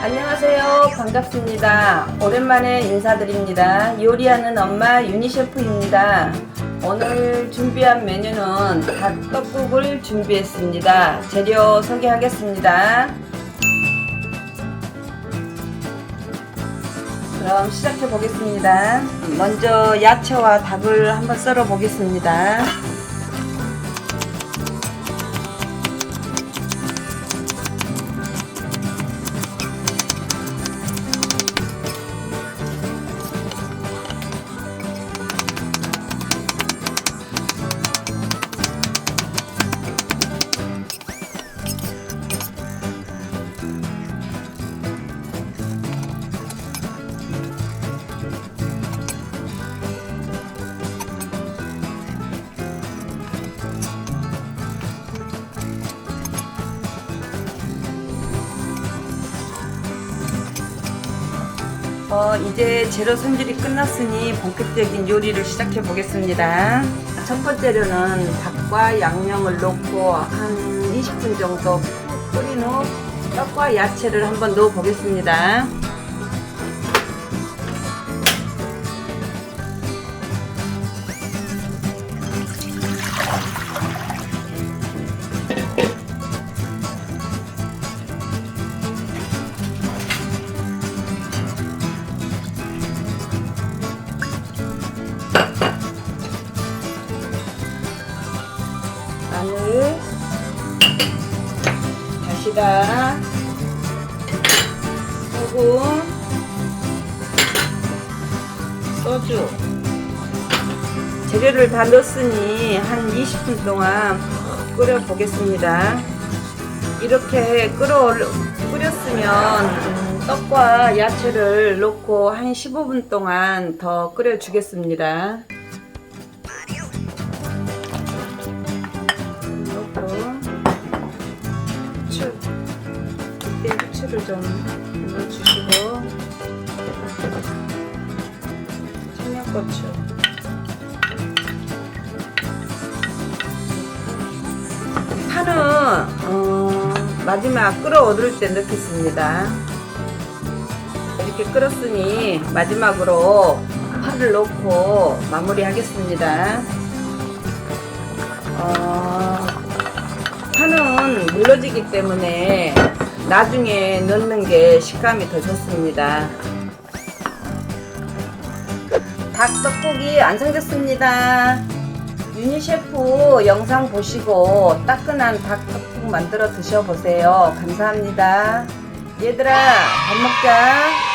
안녕하세요. 반갑습니다. 오랜만에 인사드립니다. 요리하는 엄마 유니 셰프입니다. 오늘 준비한 메뉴는 닭떡국을 준비했습니다. 재료 소개하겠습니다. 그럼 시작해 보겠습니다. 먼저 야채와 닭을 한번 썰어 보겠습니다. 어, 이제 재료 손질이 끝났으니 본격적인 요리를 시작해 보겠습니다. 첫 번째로는 닭과 양념을 넣고 한 20분 정도 푹 끓인 후 떡과 야채를 한번 넣어 보겠습니다. 다시다, 소금, 소주. 재료를 다 넣었으니 한 20분 동안 푹 끓여 보겠습니다. 이렇게 끓어 끓였으면 음, 떡과 야채를 넣고 한 15분 동안 더 끓여 주겠습니다. 좀 넣어주시고. 청양고추. 파는 어, 마지막 끓어오를 때 넣겠습니다. 이렇게 끓었으니 마지막으로 파를 넣고 마무리하겠습니다. 어, 파는 물러지기 때문에 나중에 넣는 게 식감이 더 좋습니다. 닭떡국이 완성됐습니다. 유니 셰프 영상 보시고 따끈한 닭떡국 만들어 드셔보세요. 감사합니다. 얘들아, 밥 먹자.